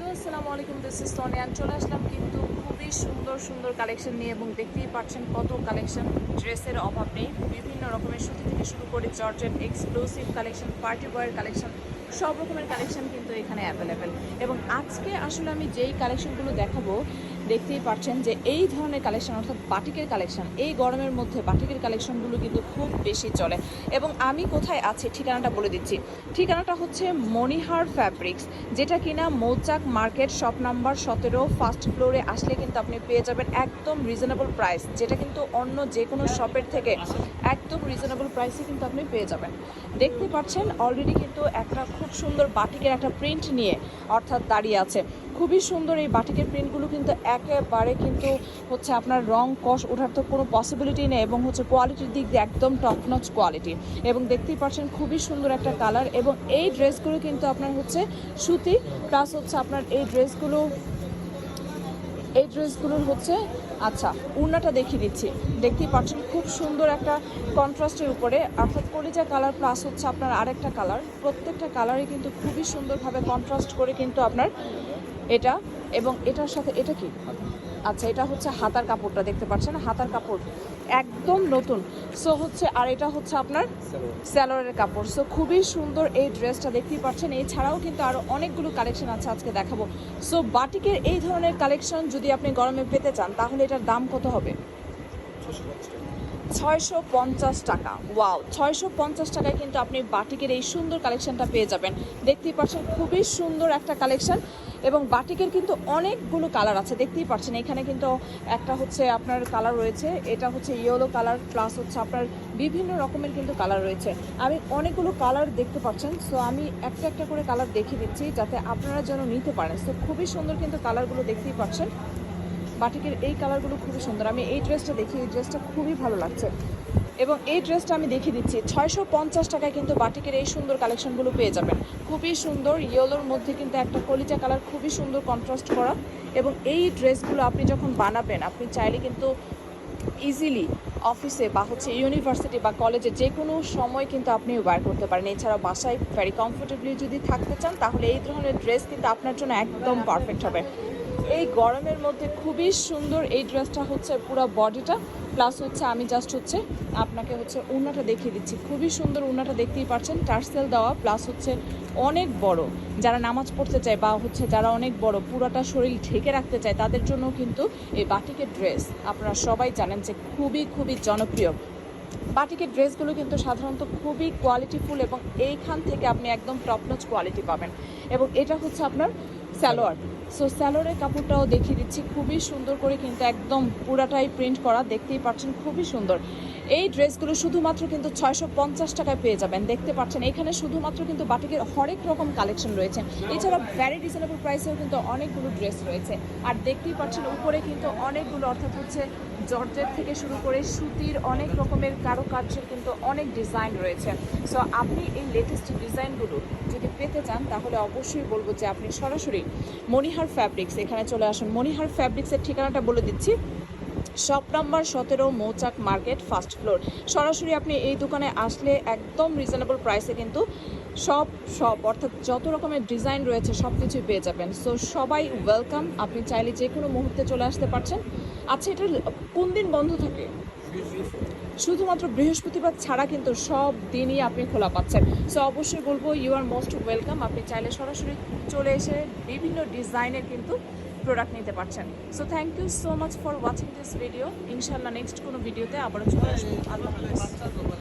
Hello, আসসালামু আলাইকুম this is সোনিয়ান চলে আসলাম কিন্তু খুবই সুন্দর সুন্দর কালেকশন নিয়ে এবং দেখতেই পাচ্ছেন কত কালেকশন ড্রেসের অভাব নেই। বিভিন্ন রকমের সুতি থেকে শুরু করে জর্জেট এক্সক্লুসিভ কালেকশন পার্টি বয়ের কালেকশন সব রকমের কালেকশন কিন্তু এখানে অ্যাভেলেবেল এবং আজকে আসলে আমি যেই কালেকশনগুলো দেখাবো দেখতেই পাচ্ছেন যে এই ধরনের কালেকশন অর্থাৎ বাটিকের কালেকশন এই গরমের মধ্যে বাটিকের কালেকশনগুলো কিন্তু খুব বেশি চলে। এবং আমি কোথায় আছি, ঠিকানাটা বলে দিচ্ছি। ঠিকানাটা হচ্ছে মনিহার ফ্যাব্রিক্স যেটা কিনা মৌচাক মার্কেট শপ নাম্বার সতেরো ফার্স্ট ফ্লোরে আসলে কিন্তু আপনি পেয়ে যাবেন একদম রিজনেবল প্রাইস যেটা কিন্তু অন্য যে কোনো শপের থেকে একদম রিজনেবল প্রাইসে কিন্তু আপনি পেয়ে যাবেন। দেখতে পাচ্ছেন অলরেডি কিন্তু একটা খুব সুন্দর বাটিকের একটা প্রিন্ট নিয়ে অর্থাৎ দাঁড়িয়ে আছে। খুবই সুন্দর এই বাটিকের প্রিন্টগুলো কিন্তু একেবারে কিন্তু হচ্ছে আপনার রং কষ ওঠার তো কোনো পসিবিলিটি নেই এবং হচ্ছে কোয়ালিটির দিক দিয়ে একদম টপ নচ কোয়ালিটি এবং দেখতেই পাচ্ছেন খুবই সুন্দর একটা কালার এবং এই ড্রেসগুলো কিন্তু আপনার হচ্ছে সুতি প্লাস হচ্ছে আপনার এই ড্রেসগুলো এই ড্রেসগুলোর হচ্ছে আচ্ছা উন্নাটা দেখিয়ে দিচ্ছি। দেখতেই পাচ্ছেন খুব সুন্দর একটা কন্ট্রাস্টের উপরে, অর্থাৎ কলিজা কালার প্লাস হচ্ছে আপনার আরেকটা কালার প্রত্যেকটা কালারই কিন্তু খুবই সুন্দরভাবে কন্ট্রাস্ট করে কিন্তু আপনার এটা এবং এটার সাথে এটা কি? আচ্ছা এটা হচ্ছে হাতার কাপড়টা, দেখতে পাচ্ছেন? হাতার কাপড় একদম নতুন। সো হচ্ছে, আর এটা হচ্ছে আপনার স্যালোয়ারের কাপড়। সো খুবই সুন্দর এই ড্রেসটা দেখতেই পাচ্ছেন। এছাড়াও কিন্তু আরও অনেকগুলো কালেকশন আছে আজকে দেখাবো। সো বাটিকের এই ধরনের কালেকশন যদি আপনি গরমে পেতে চান, তাহলে এটার দাম কত হবে? ছয়শো পঞ্চাশ টাকা। ওয়াও, ছয়শো পঞ্চাশ টাকায় কিন্তু আপনি বাটিকের এই সুন্দর কালেকশনটা পেয়ে যাবেন। দেখতেই পাচ্ছেন খুবই সুন্দর একটা কালেকশন এবং বাটিকের কিন্তু অনেকগুলো কালার আছে। দেখতেই পাচ্ছেন, এখানে কিন্তু একটা হচ্ছে আপনার কালার রয়েছে, এটা হচ্ছে ইয়েলো কালার, প্লাস হচ্ছে আপনার বিভিন্ন রকমের কিন্তু কালার রয়েছে। আমি অনেকগুলো কালার দেখতে পাচ্ছেন, সো আমি একটা একটা করে কালার দেখিয়ে দিচ্ছি যাতে আপনারা যেন নিতে পারেন। সো খুবই সুন্দর কিন্তু কালারগুলো দেখতেই পাচ্ছেন। বাটিকের এই কালারগুলো খুবই সুন্দর। আমি এই ড্রেসটা দেখি, এই ড্রেসটা খুবই ভালো লাগছে। এবং এই ড্রেসটা আমি দেখিয়ে দিচ্ছি, ছয়শো পঞ্চাশ টাকায় কিন্তু বাটিকের এই সুন্দর কালেকশনগুলো পেয়ে যাবেন। খুবই সুন্দর, ইয়েলোর মধ্যে কিন্তু একটা কলিজা কালার, খুবই সুন্দর কন্ট্রাস্ট করা। এবং এই ড্রেসগুলো আপনি যখন বানাবেন, আপনি চাইলে কিন্তু ইজিলি অফিসে বা হচ্ছে ইউনিভার্সিটি বা কলেজে যে কোনো সময় কিন্তু আপনি ওয়্যার করতে পারেন। এছাড়া বাসায় ভেরি কমফোর্টেবলি যদি থাকতে চান, তাহলে এই ধরনের ড্রেস কিন্তু আপনার জন্য একদম পারফেক্ট হবে। এই গরমের মধ্যে খুবই সুন্দর এই ড্রেসটা হচ্ছে পুরো বডিটা প্লাস হচ্ছে আমি জাস্ট হচ্ছে আপনাকে হচ্ছে উন্নাটা দেখিয়ে দিচ্ছি। খুবই সুন্দর উন্নাটা দেখতেই পাচ্ছেন, টার্সেল দেওয়া প্লাস হচ্ছে অনেক বড়। যারা নামাজ পড়তে চায় বা হচ্ছে যারা অনেক বড়, পুরোটা শরীর ঢেকে রাখতে চায়, তাদের জন্য কিন্তু এই বাটিকের ড্রেস আপনারা সবাই জানেন যে খুবই খুবই জনপ্রিয়। বাটিকের ড্রেসগুলো কিন্তু সাধারণত খুবই কোয়ালিটিফুল এবং এইখান থেকে আপনি একদম টপনচ কোয়ালিটি পাবেন। এবং এটা হচ্ছে আপনার স্যালোয়ার সো স্যালোয়ারের কাপড়টাও দেখিয়ে দিচ্ছি। খুবই সুন্দর করে কিন্তু একদম পুরাটাই প্রিন্ট করা। দেখতেই পাচ্ছেন, খুবই সুন্দর। এই ড্রেসগুলো শুধুমাত্র কিন্তু ছয়শো পঞ্চাশ টাকায় পেয়ে যাবেন। দেখতে পাচ্ছেন, এখানে শুধুমাত্র কিন্তু বাটিকের হরেক রকম কালেকশন রয়েছে। এছাড়া ভ্যারি রিজনেবল প্রাইসেও কিন্তু অনেকগুলো ড্রেস রয়েছে। আর দেখতেই পাচ্ছেন, উপরে কিন্তু অনেকগুলো অর্থাৎ হচ্ছে জর্জেট থেকে শুরু করে সুতির অনেক রকমের কারুকার্যের কিন্তু অনেক ডিজাইন রয়েছে। সো আপনি এই লেটেস্ট ডিজাইনগুলো যদি পেতে চান, তাহলে অবশ্যই বলব যে আপনি সরাসরি মনিহার ফ্যাব্রিক্স এখানে চলে আসুন। মনিহার ফ্যাব্রিক্সের ঠিকানাটা বলে দিচ্ছি। শপ নাম্বার সতেরো মৌচাক মার্কেট ফার্স্ট ফ্লোর সরাসরি আপনি এই দোকানে আসলে একদম রিজনেবল প্রাইসে কিন্তু সব সব অর্থাৎ যত রকমের ডিজাইন রয়েছে সব কিছুই পেয়ে যাবেন। সো সবাই ওয়েলকাম আপনি চাইলে যে কোনো মুহূর্তে চলে আসতে পারছেন। আচ্ছা এটা কোন দিন বন্ধ থাকে? শুধুমাত্র বৃহস্পতিবার ছাড়া কিন্তু সব দিনই আপনি খোলা পাচ্ছেন। সো অবশ্যই বলব ইউ আর মোস্ট ওয়েলকাম আপনি চাইলে সরাসরি চলে এসে বিভিন্ন ডিজাইনের কিন্তু প্রোডাক্ট নিতে পারছেন। So thank you so much for watching this video ইনশাল্লাহ নেক্সট কোনো ভিডিওতে আবারও চলে আসব। আল্লাহ